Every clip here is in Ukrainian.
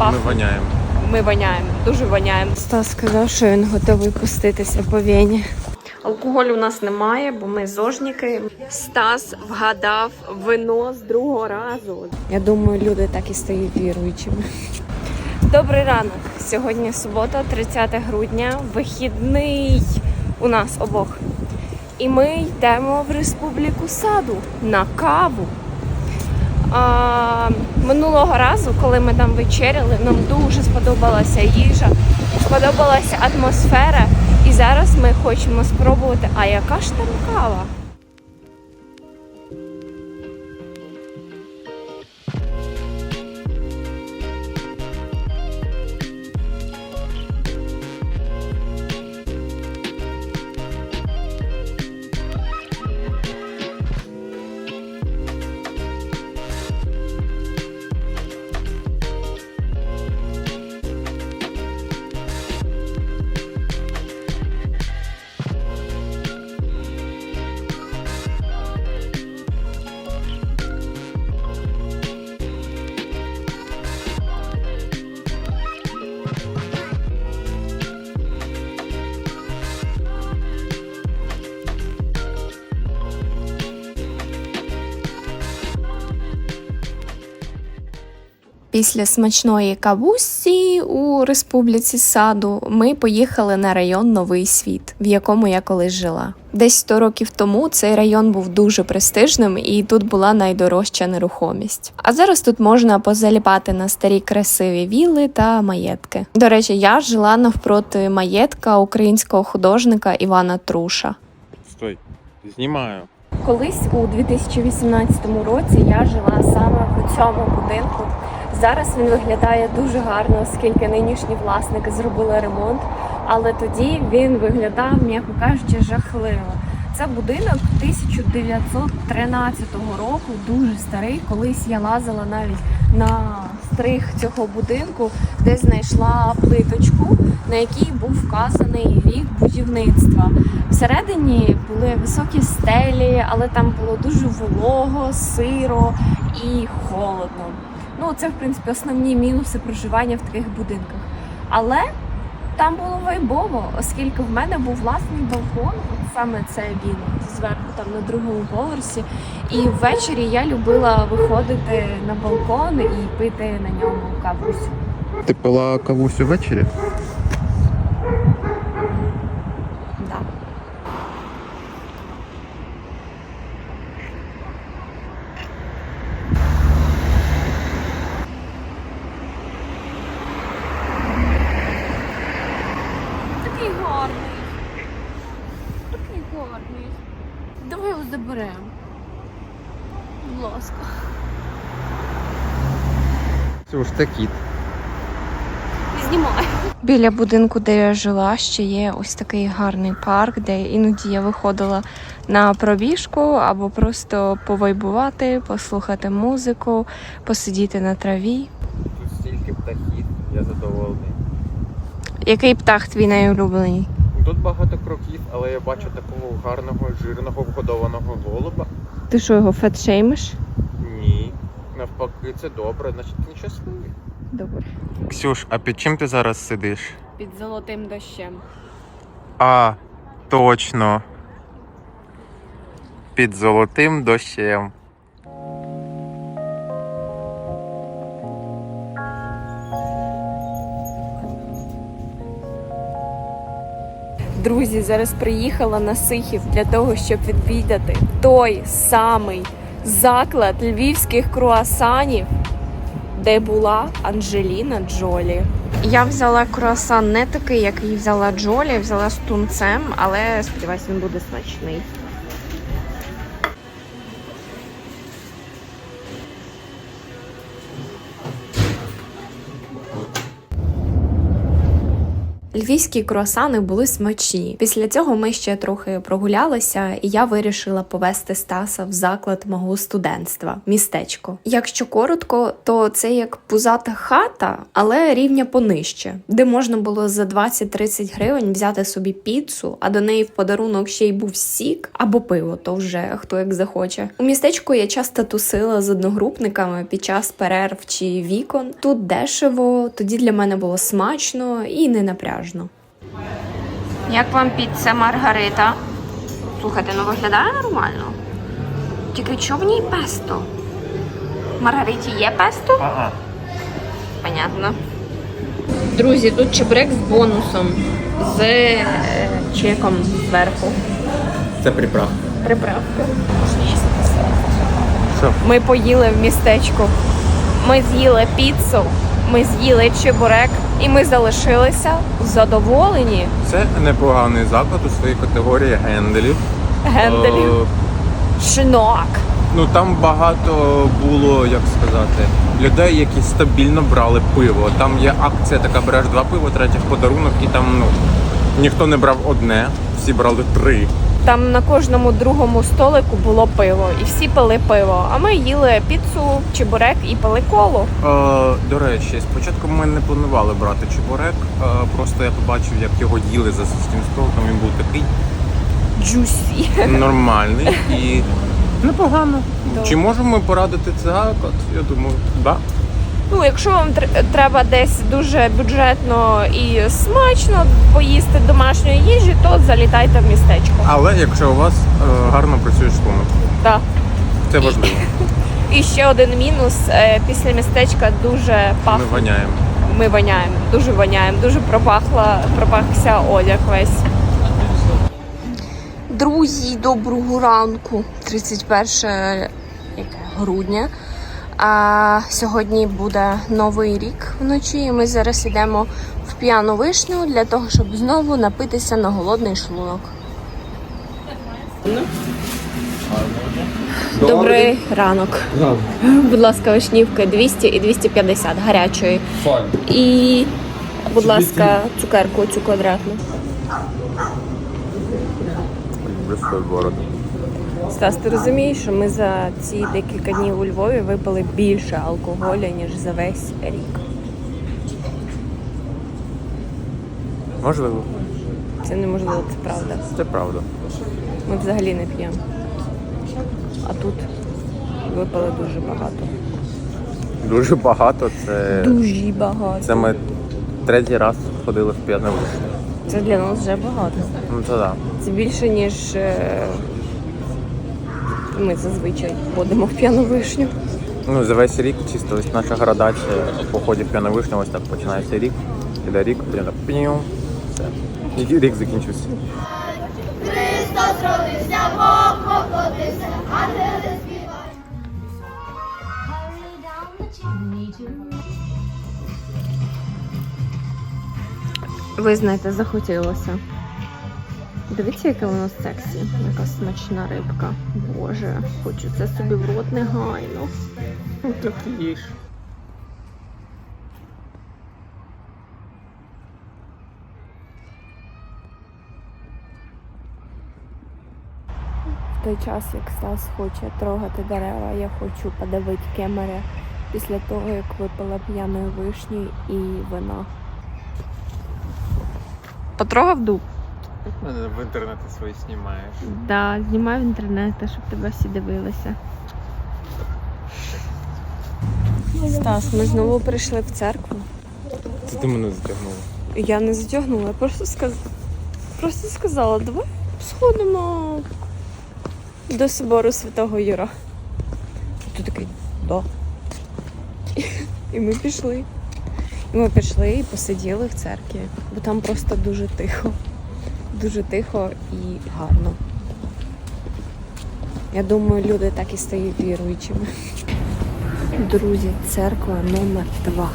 Ми воняємо. Ми воняємо, дуже воняємо. Стас сказав, що він готовий пуститися по вені. Алкоголю у нас немає, бо ми зожніки. Стас вгадав вино з другого разу. Я думаю, люди так і стають віруючими. Добрий ранок. Сьогодні субота, 30 грудня, вихідний у нас обох. І ми йдемо в Республіку Саду на каву. Минулого разу, коли ми там вечеряли, нам дуже сподобалася їжа, сподобалася атмосфера. І зараз ми хочемо спробувати, а яка ж там кава? Після смачної кавусі у республіці саду ми поїхали на район Новий Світ, в якому я колись жила. Десь 100 років тому цей район був дуже престижним, і тут була найдорожча нерухомість. А зараз тут можна позаліпати на старі красиві вілли та маєтки. До речі, я жила навпроти маєтка українського художника Івана Труша. Стой, знімаю. Колись у 2018 році я жила саме в цьому будинку. Зараз він виглядає дуже гарно, оскільки нинішні власники зробили ремонт. Але тоді він виглядав, м'яко кажучи, жахливо. Це будинок 1913 року, дуже старий. Колись я лазила навіть на стрих цього будинку, де знайшла плиточку, на якій був вказаний рік будівництва. Всередині були високі стелі, але там було дуже волого, сиро і холодно. Ну, це, в принципі, основні мінуси проживання в таких будинках. Але там було вайбово, оскільки в мене був власний балкон, от саме це він зверху, там на другому поверсі. І ввечері я любила виходити на балкон і пити на ньому кавусю. Ти пила кавусю увечері? Да. Такий гарний. Такий гарний. Давай його заберемо. Будь ласка. Це ж кіт. Знімай. Біля будинку, де я жила, ще є ось такий гарний парк, де іноді я виходила на пробіжку або просто повайбувати, послухати музику, посидіти на траві. Тут стільки птахів, я задоволений. Який птах твій найулюблений? Тут багато кроків, але я бачу такого гарного, жирного, вгодованого голуба. Ти що його фетшеймиш? Навпаки, це добре, значить ти нещасливий. Добре. Ксюш, а під чим ти зараз сидиш? Під золотим дощем. А, точно. Під золотим дощем. Друзі, зараз приїхала на Сихів для того, щоб відвідати той самий заклад львівських круасанів, де була Анджеліна Джолі. Я взяла круасан не такий, як її взяла Джолі, взяла з тунцем, але сподіваюся, він буде смачний. Львівські круасани були смачні. Після цього ми ще трохи прогулялися, і я вирішила повести Стаса в заклад мого студентства містечко. Якщо коротко, то це як пузата хата, але рівня понижче, де можна було за 20-30 гривень взяти собі піцу, а до неї в подарунок ще й був сік або пиво, то вже хто як захоче. У містечку я часто тусила з одногрупниками під час перерв чи вікон. Тут дешево, тоді для мене було смачно і не напряжно. Як вам піца Маргарита? Слухайте, ну виглядає нормально. Тільки що в ній песто? В Маргариті є песто? Ага. Понятно. Друзі, тут чебурек з бонусом, з е, чеком зверху. Це приправка. Приправка. Що? Ми поїли в містечку. Ми з'їли піцу, ми з'їли чебурек, і ми залишилися задоволені Це непоганий заклад у своїй категорії генделів. генделів. Е, Шинок. Ну там багато було, як сказати, людей, які стабільно брали пиво. Там є акція, така береш два пива, третє в подарунок, і там ну ніхто не брав одне, всі брали три. Там на кожному другому столику було пиво, і всі пили пиво. А ми їли піцу, чебурек і пили коло. Е, до речі, спочатку ми не планували брати чебурек, е, просто я побачив, як його їли за сільським столиком. Він був такий Джусі. нормальний і непогано. Чи можемо ми порадити це? Я думаю, да. Ну, якщо вам тр- треба десь дуже бюджетно і смачно поїсти домашньої їжі, то залітайте в містечко. Але якщо у вас е, гарно працює шлунок, Так. це важливо. І ще один мінус: е, після містечка дуже Ми воняємо. Ми воняємо, дуже воняємо, дуже пропахла, пропахся одяг весь. Друзі, доброго ранку. 31 яке, грудня. А сьогодні буде новий рік вночі, і ми зараз йдемо в п'яну вишню для того, щоб знову напитися на голодний шлунок. Добрий ранок. Будь ласка, вишнівки 200 і 250 гарячої. І, будь ласка, цукерку цю квадратну. Бороду. Стас, ти розумієш, що ми за ці декілька днів у Львові випили більше алкоголя, ніж за весь рік. Можливо, Це неможливо, це правда. це правда. Ми взагалі не п'ємо. А тут випили дуже багато. Дуже багато. Це, Дуже багато. це ми третій раз ходили в вишню. Це для нас вже багато. Ну це да. Це більше, ніж е, ми зазвичай ходимо в п'яну вишню. Ну, за весь рік чисто ось наша градація по ході в п'яну вишню, ось так починається рік, іде рік, потім так пню, все. І рік закінчився. Христос родився, Бог покотився, ангели співають. Ви знаєте, захотілося. Дивіться, яке воно сексі. Яка смачна рибка. Боже, хочу це собі в рот негайно. Так їж. В той час, як Стас хоче трогати дерева, я хочу подавити кемери після того, як випила п'яної вишні і вина. Потрогав дуб? В інтернеті свої знімаєш. Да, знімаю в інтернет, щоб тебе всі дивилися. Стас, ми знову прийшли в церкву. Це ти мене затягнула. Я не затягнула, я просто сказала, просто сказала, давай сходимо до собору святого Юра. І ти такий, да. І ми пішли. І ми пішли і посиділи в церкві, бо там просто дуже тихо. Дуже тихо і гарно. Я думаю, люди так і стають віруючими. Друзі, церква номер два.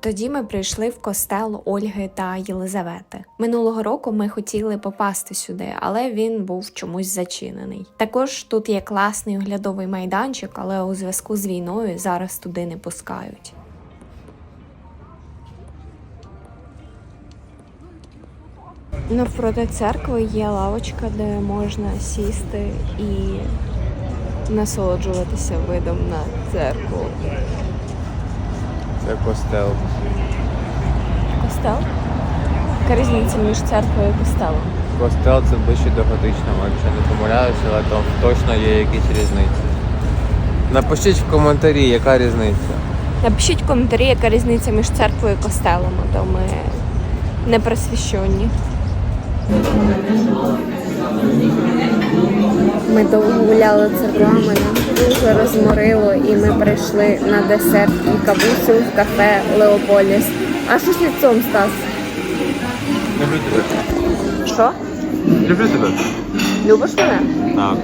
Тоді ми прийшли в костел Ольги та Єлизавети. Минулого року ми хотіли попасти сюди, але він був чомусь зачинений. Також тут є класний оглядовий майданчик, але у зв'язку з війною зараз туди не пускають. Навпроти церкви є лавочка, де можна сісти і насолоджуватися видом на церкву. Це костел. Костел? Яка різниця між церквою і костелом? Костел це ближче до готичного, якщо не помиляюся, але там точно є якісь різниці. Напишіть в коментарі, яка різниця. Напишіть в коментарі, яка різниця між церквою і костелом, а то ми не просвіщені. Ми довго гуляли церквами, нас дуже розморило, і ми прийшли на десерт і кавусю в кафе Леополіс. А що з ліцом, Стас? Люблю тебе. Що? Люблю тебе. Любиш мене? Так.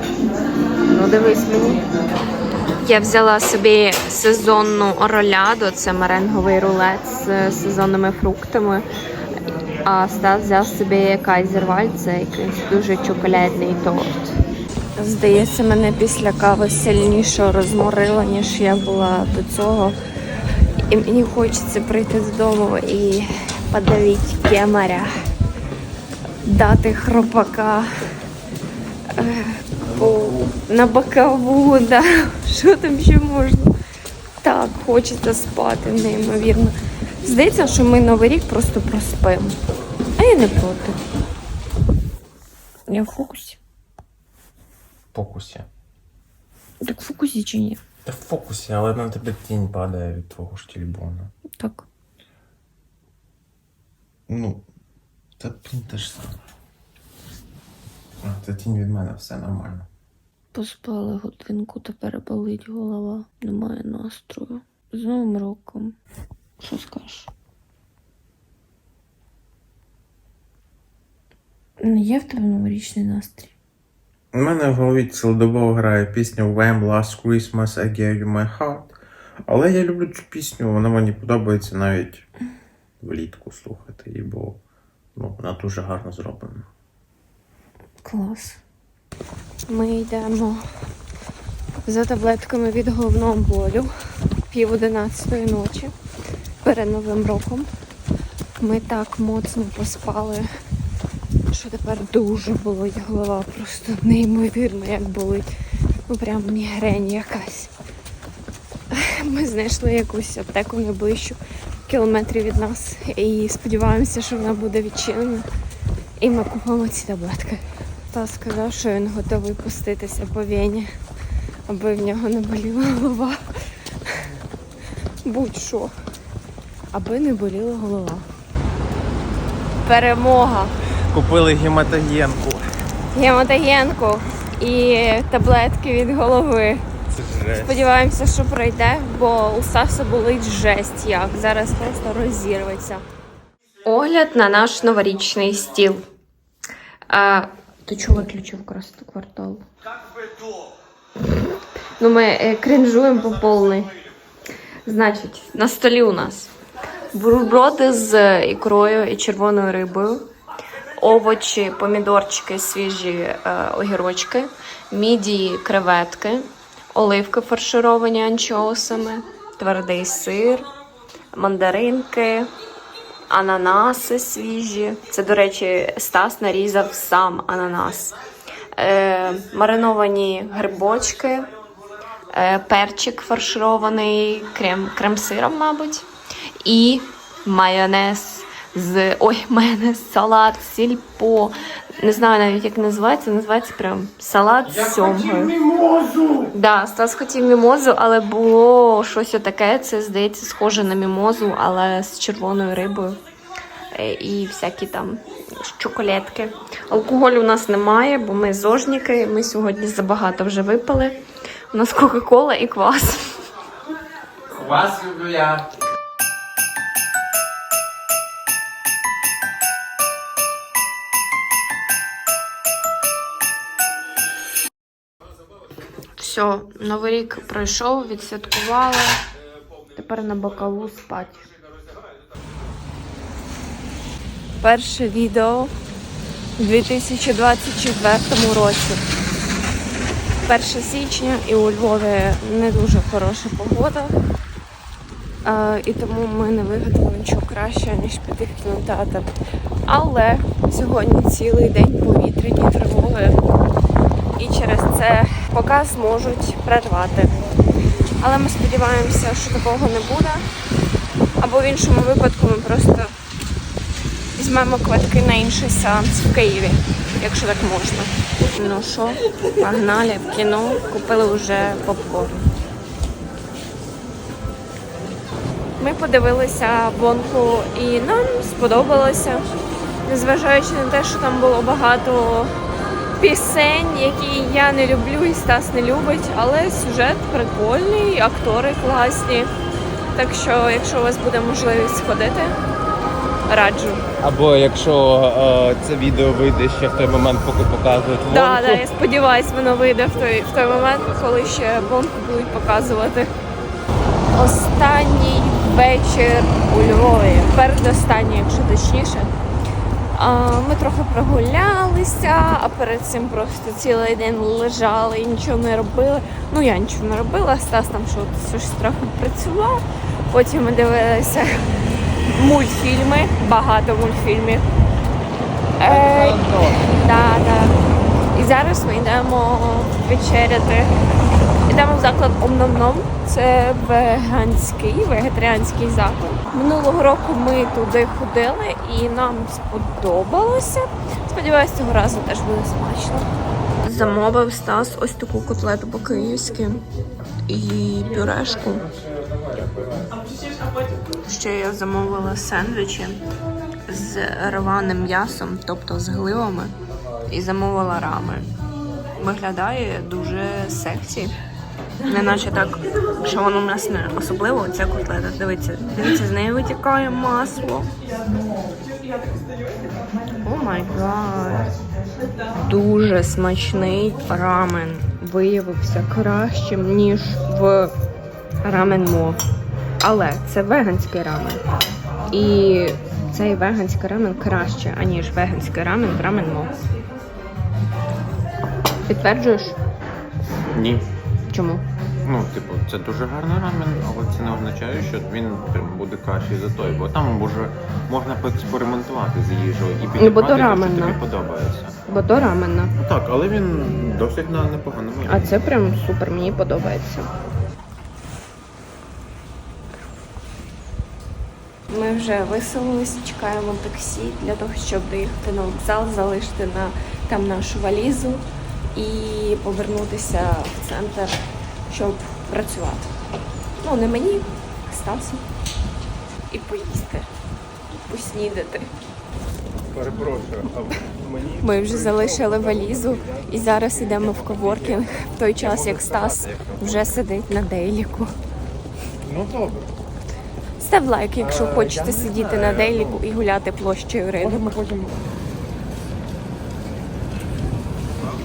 Ну дивись мені. Я взяла собі сезонну роляду, це меренговий рулет з сезонними фруктами. А Стас взяв собі кайзерваль, це якийсь дуже чоколядний торт. Здається, мене після кави сильніше розморило, ніж я була до цього. І мені хочеться прийти додому і подавити кемаря, дати хропака е, на бокову, да. що там ще можна. Так, хочеться спати, неймовірно. Здається, що ми новий рік просто проспимо. Я не проти. Я в фокусі. В фокусі. Так в фокусі чи ні? Та в фокусі, але на тебе тінь падає від твого ж телефона. Так. Ну, та блін те ж саме. А, Це тінь від мене, все нормально. Поспала годинку, тепер болить голова. Немає настрою. З Новим роком. Що скажеш? Є в тебе новорічний настрій? У мене в голові цілодобово грає пісня Wham! Last Christmas I Gave You My Heart. Але я люблю цю пісню, вона мені подобається навіть влітку слухати її, бо ну, вона дуже гарно зроблена. Клас. Ми йдемо за таблетками від головного болю пів одинадцятої ночі перед Новим роком. Ми так моцно поспали, що тепер дуже болить голова, просто неймовірно, як болить. Ну прям мігрень якась. Ми знайшли якусь аптеку найближчу кілометрів від нас і сподіваємося, що вона буде відчинена. І ми купимо ці таблетки. Та сказав, що він готовий пуститися по вені, аби в нього не боліла голова. Будь-що. Аби не боліла голова. Перемога. Купили гематогенку. Гематогенку і таблетки від голови. Це жесть. Сподіваємося, що пройде, бо у Саса болить жесть як. Зараз просто розірветься. Огляд на наш новорічний стіл. А, ти чого виключив красоту квартал? Ну, ми е, кринжуємо по повній. Значить, на столі у нас бутерброди з ікрою і червоною рибою, овочі, помідорчики, свіжі е, огірочки, мідії, креветки, оливки фаршировані анчоусами, твердий сир, мандаринки, ананаси свіжі. Це, до речі, Стас нарізав сам ананас. Е, мариновані грибочки, е, перчик фарширований крем, крем-сиром, мабуть, і майонез з ой, майонез, салат, сільпо. Не знаю навіть, як називається. Називається прям салат з сьомгою. Да, Стас хотів мімозу, але було щось таке. Це здається схоже на мімозу, але з червоною рибою. Е, І всякі там чоколетки. Алкоголю у нас немає, бо ми зожніки. Ми сьогодні забагато вже випили. У нас Кока-Кола і квас. Вас люблю я. Все, новий рік пройшов, відсвяткували. Тепер на бокову спать. Перше відео у 2024 році. 1 січня і у Львові не дуже хороша погода. І тому ми не вигадали нічого краще, ніж піти в кінотеатр. Але сьогодні цілий день повітряні тривоги, і через це показ можуть прервати. Але ми сподіваємося, що такого не буде. Або в іншому випадку ми просто візьмемо квитки на інший сеанс в Києві, якщо так можна. Ну що, погнали в кіно, купили вже попкорн. Ми подивилися Бонку і нам сподобалося, незважаючи на те, що там було багато пісень, які я не люблю і Стас не любить, але сюжет прикольний, актори класні. Так що, якщо у вас буде можливість сходити, раджу. Або якщо е, це відео вийде ще в той момент, поки показують вонку. Так, да, я сподіваюсь, воно вийде в той, в той момент, коли ще Бонку будуть показувати. Останній вечір у Львові, передостанній, якщо точніше. Ми трохи прогулялися, а перед цим просто цілий день лежали і нічого не робили. Ну я нічого не робила, Стас там що- щось трохи працював. Потім ми дивилися мультфільми, багато мультфільмів. Е, да, да. І зараз ми йдемо вечеряти. Йдемо в заклад Ом-Ном-Ном. Це веганський, вегетаріанський заклад. Минулого року ми туди ходили і нам сподобалося. Сподіваюсь, цього разу теж буде смачно. Замовив Стас ось таку котлету по-київськи і пюрешку. Ще я замовила сендвічі з рваним м'ясом, тобто з гливами, і замовила рами. Виглядає дуже сексі. Неначе так, що воно м'ясне. Особливо ця котлета. Дивіться, дивіться, з неї витікає масло. О май гад. Дуже смачний рамен. Виявився кращим, ніж в рамен мо. Але це веганський рамен. І цей веганський рамен краще, аніж веганський рамен в рамен мо. Підтверджуєш? Ні. Чому? Ну, типу, це дуже гарний рамен, але це не означає, що він прям буде кращий за той, бо там може можна поекспериментувати з їжею і Ну, бо то підібрати, те, що раменна. тобі подобається. Бо то раменна. Ну так, але він досить на непоганому. А це прям супер, мені подобається. Ми вже виселились, чекаємо таксі для того, щоб доїхати на вокзал, залишити на там нашу валізу і повернутися в центр, щоб працювати. Ну, не мені, а Стасу. І поїсти, поснідати. Перепрошую, а мені Ми вже залишили валізу і зараз йдемо в коворкінг в той час, як Стас вже сидить на дейліку. ну добре. Став лайк, якщо хочете сидіти на дейліку і гуляти площею ринку.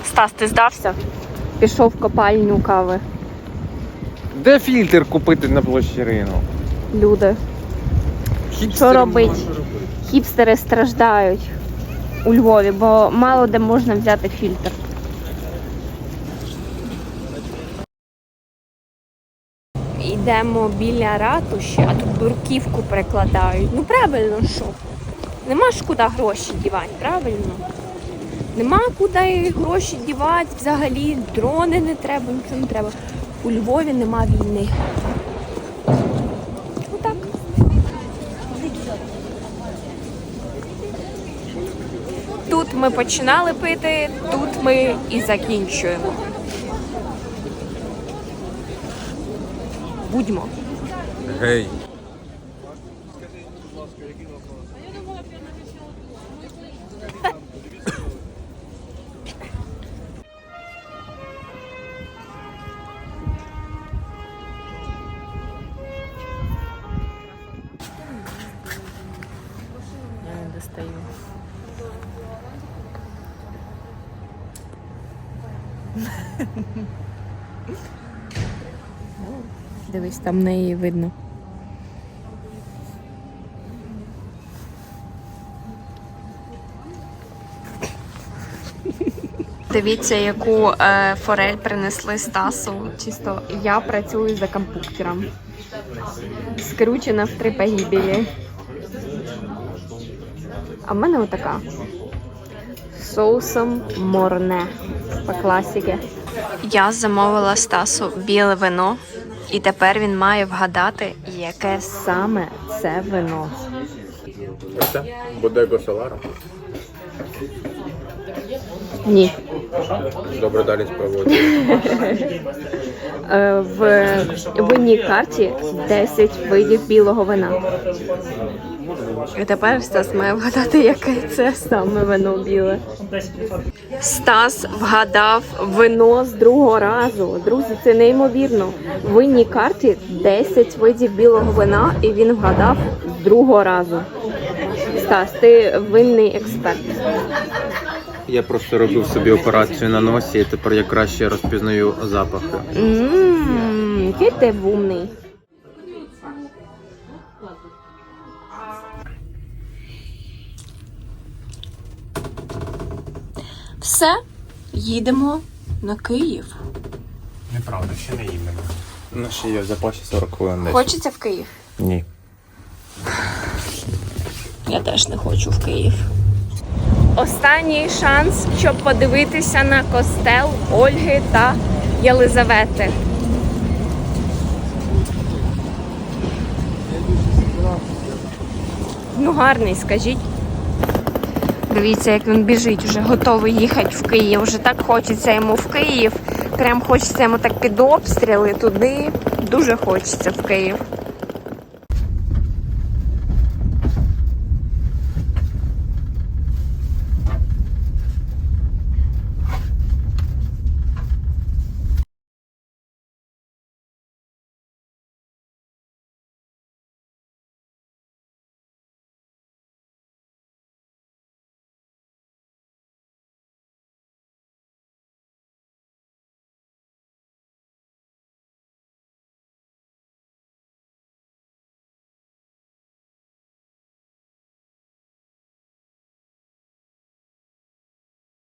Стас, ти здався? Пішов в копальню кави. Де фільтр купити на площі ринок? Люди. Що робити. Хіпстери страждають у Львові, бо мало де можна взяти фільтр. Йдемо біля ратуші, а тут бурківку перекладають. Ну правильно що? Нема ж куди гроші дівати, правильно? Нема куди гроші дівати, взагалі дрони не треба, нічого не треба. У Львові нема війни. Отак. Тут ми починали пити, тут ми і закінчуємо. Будьмо. Гей. Дивись, там неї видно. Дивіться, яку е, форель принесли Стасу. Чисто я працюю за компуктером. скручена в три погибелі. А в мене отака. Соусом морне. По класіки. Я замовила Стасу біле вино, і тепер він має вгадати, яке саме це вино. Оце Бодего Солара. Ні. Добре, далі спробувати. Е, В винній карті 10 видів білого вина. І тепер Стас має вгадати, яке це саме вино біле. Стас вгадав вино з другого разу. Друзі, це неймовірно. В винній карті 10 видів білого вина, і він вгадав з другого разу. Стас, ти винний експерт. Я просто робив собі операцію на носі, і тепер я краще розпізнаю запахи. Ммм, який ти вумний. Все, їдемо на Київ. Неправда, ще не іменно. Ну ще є в запасі 40 хвилин десь. Хочеться в Київ? Ні. Я теж не хочу в Київ. Останній шанс, щоб подивитися на костел Ольги та Єлизавети. Ну, гарний, скажіть. Дивіться, як він біжить, вже готовий їхати в Київ. Вже так хочеться йому в Київ. Прям хочеться йому так під обстріли туди. Дуже хочеться в Київ.